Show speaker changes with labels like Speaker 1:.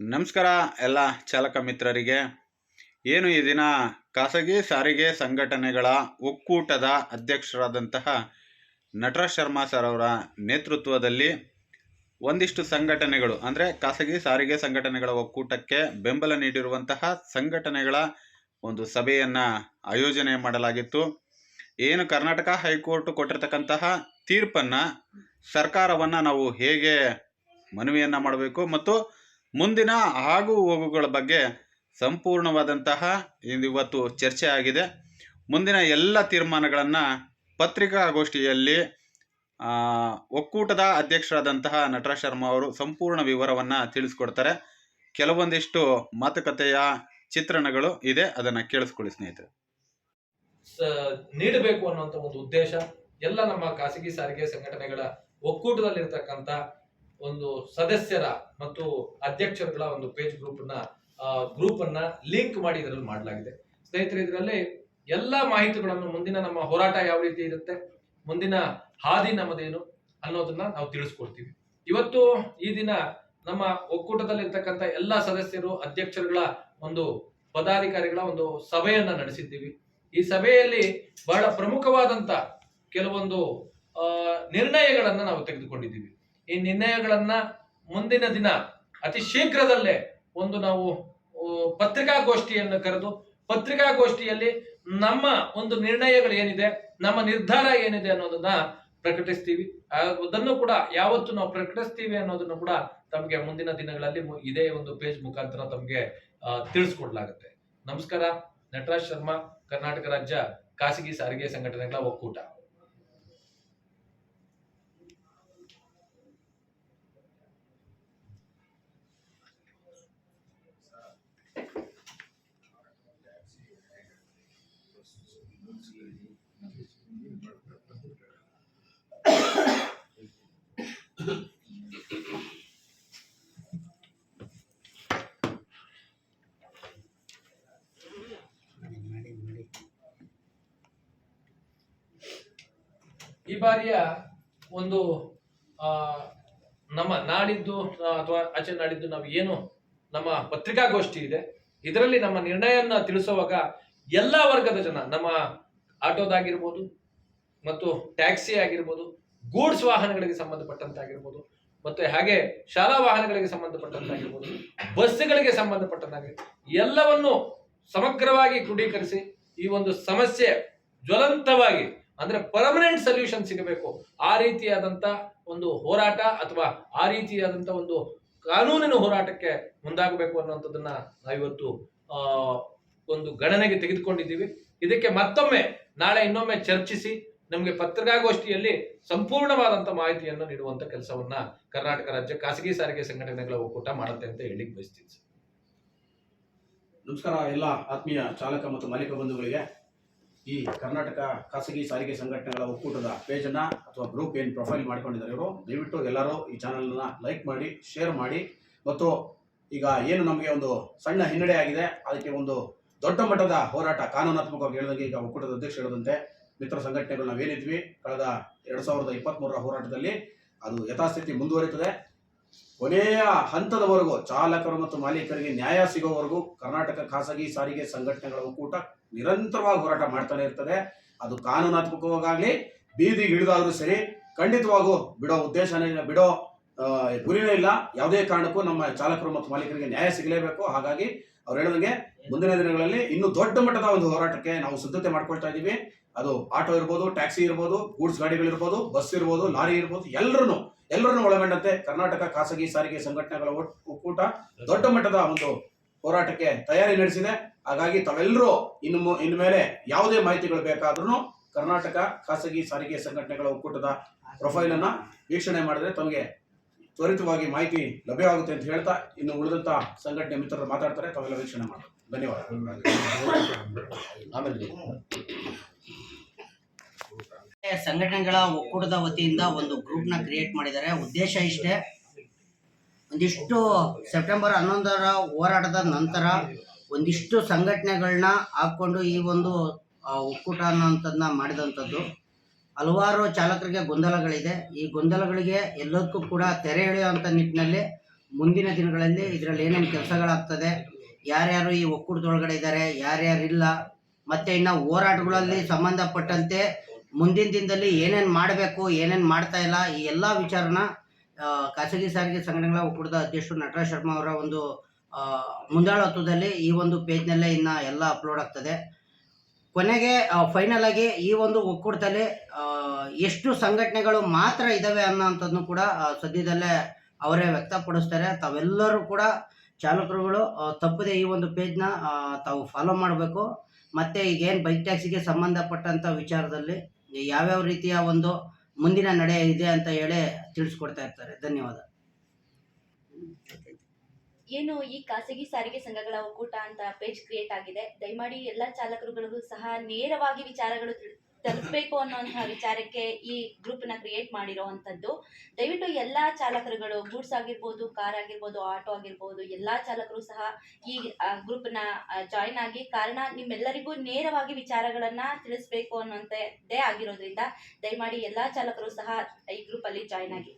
Speaker 1: ನಮಸ್ಕಾರ ಎಲ್ಲ ಚಾಲಕ ಮಿತ್ರರಿಗೆ. ಏನು ಈ ದಿನ ಖಾಸಗಿ ಸಾರಿಗೆ ಸಂಘಟನೆಗಳ ಒಕ್ಕೂಟದ ಅಧ್ಯಕ್ಷರಾದಂತಹ ನಟರ ಶರ್ಮಾ ಸರ್ ಅವರ ನೇತೃತ್ವದಲ್ಲಿ ಒಂದಿಷ್ಟು ಸಂಘಟನೆಗಳು, ಅಂದರೆ ಖಾಸಗಿ ಸಾರಿಗೆ ಸಂಘಟನೆಗಳ ಒಕ್ಕೂಟಕ್ಕೆ ಬೆಂಬಲ ನೀಡಿರುವಂತಹ ಸಂಘಟನೆಗಳ ಒಂದು ಸಭೆಯನ್ನು ಆಯೋಜನೆ ಮಾಡಲಾಗಿತ್ತು. ಏನು ಕರ್ನಾಟಕ ಹೈಕೋರ್ಟ್ ಕೊಟ್ಟಿರತಕ್ಕಂತಹ ತೀರ್ಪನ್ನು ಸರ್ಕಾರವನ್ನು ನಾವು ಹೇಗೆ ಮನವಿಯನ್ನು ಮಾಡಬೇಕು ಮತ್ತು ಮುಂದಿನ ಆಗು ಹೋಗುಗಳ ಬಗ್ಗೆ ಸಂಪೂರ್ಣವಾದಂತಹ ಇವತ್ತು ಚರ್ಚೆ ಆಗಿದೆ. ಮುಂದಿನ ಎಲ್ಲ ತೀರ್ಮಾನಗಳನ್ನು ಪತ್ರಿಕಾಗೋಷ್ಠಿಯಲ್ಲಿ ಒಕ್ಕೂಟದ ಅಧ್ಯಕ್ಷರಾದಂತಹ ನಟರಾಜ್ ಶರ್ಮಾ ಅವರು ಸಂಪೂರ್ಣ ವಿವರವನ್ನು ತಿಳಿಸ್ಕೊಡ್ತಾರೆ. ಕೆಲವೊಂದಿಷ್ಟು ಮಾತುಕತೆಯ ಚಿತ್ರಣಗಳು ಇದೆ, ಅದನ್ನು ಕೇಳಿಸ್ಕೊಳ್ಳಿ ಸ್ನೇಹಿತರೆ.
Speaker 2: ನೀಡಬೇಕು ಅನ್ನುವಂತ ಒಂದು ಉದ್ದೇಶ, ಎಲ್ಲ ನಮ್ಮ ಖಾಸಗಿ ಸಾರಿಗೆ ಸಂಘಟನೆಗಳ ಒಕ್ಕೂಟದಲ್ಲಿರ್ತಕ್ಕಂಥ ಒಂದು ಸದಸ್ಯರ ಮತ್ತು ಅಧ್ಯಕ್ಷರುಗಳ ಒಂದು ಪೇಜ್ ಗ್ರೂಪ್ನ ಗ್ರೂಪ್ ಅನ್ನ ಲಿಂಕ್ ಮಾಡಿ ಇದರಲ್ಲಿ ಮಾಡಲಾಗಿದೆ. ಸ್ನೇಹಿತರೆ, ಇದರಲ್ಲಿ ಎಲ್ಲ ಮಾಹಿತಿಗಳನ್ನು ಮುಂದಿನ ನಮ್ಮ ಹೋರಾಟ ಯಾವ ರೀತಿ ಇರುತ್ತೆ, ಮುಂದಿನ ಹಾದಿ ನಮ್ಮದೇನು ಅನ್ನೋದನ್ನ ನಾವು ತಿಳಿಸ್ಕೊಡ್ತೀವಿ. ಇವತ್ತು ಈ ದಿನ ನಮ್ಮ ಒಕ್ಕೂಟದಲ್ಲಿರ್ತಕ್ಕಂಥ ಎಲ್ಲ ಸದಸ್ಯರು, ಅಧ್ಯಕ್ಷರುಗಳ ಒಂದು ಪದಾಧಿಕಾರಿಗಳ ಒಂದು ಸಭೆಯನ್ನ ನಡೆಸಿದ್ದೀವಿ. ಈ ಸಭೆಯಲ್ಲಿ ಬಹಳ ಪ್ರಮುಖವಾದಂತ ಕೆಲವೊಂದು ನಿರ್ಣಯಗಳನ್ನ ನಾವು ತೆಗೆದುಕೊಂಡಿದ್ದೀವಿ. ಈ ನಿರ್ಣಯಗಳನ್ನ ಮುಂದಿನ ದಿನ ಅತಿ ಶೀಘ್ರದಲ್ಲೇ ಒಂದು ನಾವು ಪತ್ರಿಕಾಗೋಷ್ಠಿಯನ್ನು ಕರೆದು, ಪತ್ರಿಕಾಗೋಷ್ಠಿಯಲ್ಲಿ ನಮ್ಮ ಒಂದು ನಿರ್ಣಯಗಳು ಏನಿದೆ, ನಮ್ಮ ನಿರ್ಧಾರ ಏನಿದೆ ಅನ್ನೋದನ್ನ ಪ್ರಕಟಿಸ್ತೀವಿ. ಅದನ್ನು ಕೂಡ ಯಾವತ್ತು ನಾವು ಪ್ರಕಟಿಸ್ತೀವಿ ಅನ್ನೋದನ್ನು ಕೂಡ ತಮಗೆ ಮುಂದಿನ ದಿನಗಳಲ್ಲಿ ಇದೇ ಒಂದು ಪೇಜ್ ಮುಖಾಂತರ ತಮಗೆ ತಿಳಿಸ್ಕೊಡ್ಲಾಗುತ್ತೆ. ನಮಸ್ಕಾರ, ನಟರಾಜ್ ಶರ್ಮಾ, ಕರ್ನಾಟಕ ರಾಜ್ಯ ಖಾಸಗಿ ಸಾರಿಗೆ ಸಂಘಟನೆಗಳ ಒಕ್ಕೂಟ. ಈ ಬಾರಿಯ ಒಂದು ನಮ್ಮ ನಾಡಿದ್ದು ಅಥವಾ ಆಚೆ ನಾಡಿದ್ದು ನಾವು ಏನು ನಮ್ಮ ಪತ್ರಿಕಾಗೋಷ್ಠಿ ಇದೆ, ಇದರಲ್ಲಿ ನಮ್ಮ ನಿರ್ಣಯವನ್ನು ತಿಳಿಸುವಾಗ ಎಲ್ಲ ವರ್ಗದ ಜನ, ನಮ್ಮ ಆಟೋದಾಗಿರ್ಬೋದು ಮತ್ತು ಟ್ಯಾಕ್ಸಿ ಆಗಿರ್ಬೋದು, ಗೂಡ್ಸ್ ವಾಹನಗಳಿಗೆ ಸಂಬಂಧಪಟ್ಟಂತಾಗಿರ್ಬೋದು, ಮತ್ತೆ ಹಾಗೆ ಶಾಲಾ ವಾಹನಗಳಿಗೆ ಸಂಬಂಧಪಟ್ಟಂತಾಗಿರ್ಬೋದು, ಬಸ್ಸುಗಳಿಗೆ ಸಂಬಂಧಪಟ್ಟಂತಾಗಿ ಎಲ್ಲವನ್ನು ಸಮಗ್ರವಾಗಿ ಕ್ರೋಢೀಕರಿಸಿ ಈ ಒಂದು ಸಮಸ್ಯೆ ಜ್ವಲಂತವಾಗಿ, ಅಂದ್ರೆ ಪರ್ಮನೆಂಟ್ ಸೊಲ್ಯೂಷನ್ ಸಿಗಬೇಕು. ಆ ರೀತಿಯಾದಂತ ಒಂದು ಹೋರಾಟ ಅಥವಾ ಆ ರೀತಿಯಾದಂತ ಒಂದು ಕಾನೂನಿನ ಹೋರಾಟಕ್ಕೆ ಮುಂದಾಗಬೇಕು ಅನ್ನುವಂಥದ್ದನ್ನ ನಾವಿವತ್ತು ಒಂದು ಗಣನೆಗೆ ತೆಗೆದುಕೊಂಡಿದ್ದೀವಿ. ಇದಕ್ಕೆ ಮತ್ತೊಮ್ಮೆ ನಾಳೆ ಇನ್ನೊಮ್ಮೆ ಚರ್ಚಿಸಿ ನಮಗೆ ಪತ್ರಿಕಾಗೋಷ್ಠಿಯಲ್ಲಿ ಸಂಪೂರ್ಣವಾದಂತ ಮಾಹಿತಿಯನ್ನು ನೀಡುವಂತ ಕೆಲಸವನ್ನ ಕರ್ನಾಟಕ ರಾಜ್ಯ ಖಾಸಗಿ ಸಾರಿಗೆ ಸಂಘಟನೆಗಳ ಒಕ್ಕೂಟ ಮಾಡುತ್ತೆ ಅಂತ ಹೇಳಿಕ್ ಬಯಸ್ತೀನಿ ಸರ್.
Speaker 3: ನಮಸ್ಕಾರ ಎಲ್ಲ ಆತ್ಮೀಯ ಚಾಲಕ ಮತ್ತು ಮಾಲೀಕ ಬಂಧುಗಳಿಗೆ ಈ ಕರ್ನಾಟಕ ಖಾಸಗಿ ಸಾರಿಗೆ ಸಂಘಟನೆಗಳ ಒಕ್ಕೂಟದ ಪೇಜನ್ನು ಅಥವಾ ಗ್ರೂಪ್ ಏನು ಪ್ರೊಫೈಲ್ ಮಾಡ್ಕೊಂಡಿದ್ದಾರೆ ಇವರು, ದಯವಿಟ್ಟು ಎಲ್ಲರೂ ಈ ಚಾನಲ್ನ ಲೈಕ್ ಮಾಡಿ, ಶೇರ್ ಮಾಡಿ ಮತ್ತು ಈಗ ಏನು ನಮಗೆ ಒಂದು ಸಣ್ಣ ಹಿನ್ನಡೆ ಆಗಿದೆ, ಅದಕ್ಕೆ ಒಂದು ದೊಡ್ಡ ಮಟ್ಟದ ಹೋರಾಟ ಕಾನೂನಾತ್ಮಕವಾಗಿ ಹೇಳಿದಂಗೆ ಈಗ ಒಕ್ಕೂಟದ ಅಧ್ಯಕ್ಷ ಹೇಳದಂತೆ, ಮಿತ್ರ ಸಂಘಟನೆಗಳು ನಾವೇನಿದ್ವಿ, ಕಳೆದ ಎರಡು ಸಾವಿರದ ಇಪ್ಪತ್ತ್ಮೂರರ ಹೋರಾಟದಲ್ಲಿ ಅದು ಯಥಾಸ್ಥಿತಿ ಮುಂದುವರಿತದೆ. ಕೊನೆಯ ಹಂತದವರೆಗೂ ಚಾಲಕರು ಮತ್ತು ಮಾಲೀಕರಿಗೆ ನ್ಯಾಯ ಸಿಗೋವರೆಗೂ ಕರ್ನಾಟಕ ಖಾಸಗಿ ಸಾರಿಗೆ ಸಂಘಟನೆಗಳ ಒಕ್ಕೂಟ ನಿರಂತರವಾಗಿ ಹೋರಾಟ ಮಾಡ್ತಾನೆ ಇರ್ತದೆ. ಅದು ಕಾನೂನಾತ್ಮಕವಾಗಲಿ ಬೀದಿಗೆ ಇಳಿದಾದ್ರೂ ಸರಿ, ಖಂಡಿತವಾಗೂ ಬಿಡೋ ಉದ್ದೇಶನೇ ಬಿಡೋ ಗುರಿನೇ ಇಲ್ಲ. ಯಾವುದೇ ಕಾರಣಕ್ಕೂ ನಮ್ಮ ಚಾಲಕರು ಮತ್ತು ಮಾಲೀಕರಿಗೆ ನ್ಯಾಯ ಸಿಗಲೇಬೇಕು. ಹಾಗಾಗಿ ಅವ್ರು ಹೇಳಿದಂಗೆ ಮುಂದಿನ ದಿನಗಳಲ್ಲಿ ಇನ್ನೂ ದೊಡ್ಡ ಮಟ್ಟದ ಒಂದು ಹೋರಾಟಕ್ಕೆ ನಾವು ಸಿದ್ಧತೆ ಮಾಡ್ಕೊಳ್ತಾ ಇದ್ದೀವಿ ಅದು ಆಟೋ ಇರ್ಬೋದು, ಟ್ಯಾಕ್ಸಿ ಇರ್ಬೋದು, ಗೂಡ್ಸ್ ಗಾಡಿಗಳಿರ್ಬೋದು ಬಸ್ ಇರ್ಬೋದು, ಲಾರಿ ಇರ್ಬೋದು ಎಲ್ಲರೂ ಎಲ್ಲರನ್ನು ಒಳಗೊಂಡಂತೆ ಕರ್ನಾಟಕ ಖಾಸಗಿ ಸಾರಿಗೆ ಸಂಘಟನೆಗಳ ಒಕ್ಕೂಟ ದೊಡ್ಡ ಮಟ್ಟದ ಒಂದು ಹೋರಾಟಕ್ಕೆ ತಯಾರಿ ನಡೆಸಿದೆ. ಹಾಗಾಗಿ ತಾವೆಲ್ಲರೂ ಇನ್ನು ಇನ್ನು ಮೇಲೆ ಯಾವುದೇ ಮಾಹಿತಿಗಳು ಬೇಕಾದ್ರೂ ಕರ್ನಾಟಕ ಖಾಸಗಿ ಸಾರಿಗೆ ಸಂಘಟನೆಗಳ ಒಕ್ಕೂಟದ ಪ್ರೊಫೈಲ್ ಅನ್ನ ವೀಕ್ಷಣೆ ಮಾಡಿದ್ರೆ ತಮಗೆ ತ್ವರಿತವಾಗಿ ಮಾಹಿತಿ ಲಭ್ಯವಾಗುತ್ತೆ ಅಂತ ಹೇಳ್ತಾ ಇನ್ನು ಉಳಿದಂತ ಸಂಘಟನೆ ಮಿತ್ರರು ಮಾತಾಡ್ತಾರೆ ತಾವೆಲ್ಲ ವೀಕ್ಷಣೆ ಮಾಡಿ ಧನ್ಯವಾದ.
Speaker 4: ಸಂಘಟನೆಗಳ ಒಕ್ಕೂಟದ ವತಿಯಿಂದ ಒಂದು ಗ್ರೂಪ್ನ ಕ್ರಿಯೇಟ್ ಮಾಡಿದ್ದಾರೆ. ಉದ್ದೇಶ ಇಷ್ಟೇ. ಒಂದಿಷ್ಟು ಸೆಪ್ಟೆಂಬರ್ ಹನ್ನೊಂದರ ಹೋರಾಟದ ನಂತರ ಒಂದಿಷ್ಟು ಸಂಘಟನೆಗಳನ್ನ ಹಾಕ್ಕೊಂಡು ಈ ಒಂದು ಒಕ್ಕೂಟ ಅನ್ನೋಂಥದ್ದನ್ನ ಮಾಡಿದಂಥದ್ದು. ಹಲವಾರು ಚಾಲಕರಿಗೆ ಗೊಂದಲಗಳಿದೆ. ಈ ಗೊಂದಲಗಳಿಗೆ ಎಲ್ಲದಕ್ಕೂ ಕೂಡ ತೆರೆ ಎಳೆಯುವಂಥ ನಿಟ್ಟಿನಲ್ಲಿ ಮುಂದಿನ ದಿನಗಳಲ್ಲಿ ಇದರಲ್ಲಿ ಏನೇನು ಕೆಲಸಗಳಾಗ್ತದೆ, ಯಾರ್ಯಾರು ಈ ಒಕ್ಕೂಟದೊಳಗಡೆ ಇದ್ದಾರೆ ಯಾರ್ಯಾರು ಇಲ್ಲ ಮತ್ತು ಇನ್ನು ಹೋರಾಟಗಳಲ್ಲಿ ಸಂಬಂಧಪಟ್ಟಂತೆ ಮುಂದಿನ ದಿನದಲ್ಲಿ ಏನೇನು ಮಾಡಬೇಕು, ಏನೇನು ಮಾಡ್ತಾ ಇಲ್ಲ, ಈ ಎಲ್ಲ ವಿಚಾರನ ಖಾಸಗಿ ಸಾರಿಗೆ ಸಂಘಟನೆಗಳ ಒಕ್ಕೂಟದ ಅಧ್ಯಕ್ಷರು ನಟರಾಜ್ ಶರ್ಮಾ ಅವರ ಒಂದು ಮುಂದಾಳತ್ವದಲ್ಲಿ ಈ ಒಂದು ಪೇಜ್ನಲ್ಲೇ ಇನ್ನು ಎಲ್ಲ ಅಪ್ಲೋಡ್ ಆಗ್ತದೆ. ಕೊನೆಗೆ ಫೈನಲ್ ಆಗಿ ಈ ಒಂದು ಒಕ್ಕೂಟದಲ್ಲಿ ಎಷ್ಟು ಸಂಘಟನೆಗಳು ಮಾತ್ರ ಇದ್ದಾವೆ ಅನ್ನೋಂಥದ್ದನ್ನು ಕೂಡ ಸದ್ಯದಲ್ಲೇ ಅವರೇ ವ್ಯಕ್ತಪಡಿಸ್ತಾರೆ. ತಾವೆಲ್ಲರೂ ಕೂಡ ಚಾಲಕರುಗಳು ತಪ್ಪದೆ ಈ ಒಂದು ಪೇಜ್ನ ತಾವು ಫಾಲೋ ಮಾಡಬೇಕು. ಮತ್ತು ಈಗೇನು ಬೈಕ್ ಟ್ಯಾಕ್ಸಿಗೆ ಸಂಬಂಧಪಟ್ಟಂಥ ವಿಚಾರದಲ್ಲಿ ಯಾವ್ಯಾವ ರೀತಿಯ ಒಂದು ಮುಂದಿನ ನಡೆ ಇದೆ ಅಂತ ಹೇಳಿ ತಿಳಿಸ್ಕೊಡ್ತಾ ಇರ್ತಾರೆ. ಧನ್ಯವಾದ.
Speaker 5: ಏನು ಈ ಖಾಸಗಿ ಸಾರಿಗೆ ಸಂಘಗಳ ಒಕ್ಕೂಟ ಅಂತ ಪೇಜ್ ಕ್ರಿಯೇಟ್ ಆಗಿದೆ. ದಯಮಾಡಿ ಎಲ್ಲ ಚಾಲಕರುಗಳಿಗೂ ಸಹ ನೇರವಾಗಿ ವಿಚಾರಗಳು ತಲುಪಬೇಕು ಅನ್ನೋಂತಹ ವಿಚಾರಕ್ಕೆ ಈ ಗ್ರೂಪ್ನ ಕ್ರಿಯೇಟ್ ಮಾಡಿರುವಂತದ್ದು ದಯವಿಟ್ಟು ಎಲ್ಲ ಚಾಲಕರುಗಳು, ಗೂಡ್ಸ್ ಆಗಿರ್ಬೋದು, ಕಾರ್ ಆಗಿರ್ಬೋದು, ಆಟೋ ಆಗಿರ್ಬೋದು, ಎಲ್ಲ ಚಾಲಕರು ಸಹ ಈ ಗ್ರೂಪ್ನ ಜಾಯಿನ್ ಆಗಿ ಕಾರಣ ನಿಮ್ಮೆಲ್ಲರಿಗೂ ನೇರವಾಗಿ ವಿಚಾರಗಳನ್ನ ತಿಳಿಸ್ಬೇಕು ಅನ್ನೋಂಥದ್ದೇ ಆಗಿರೋದ್ರಿಂದ ದಯಮಾಡಿ ಎಲ್ಲ ಚಾಲಕರು ಸಹ ಈ ಗ್ರೂಪಲ್ಲಿ ಜಾಯಿನ್ ಆಗಿ.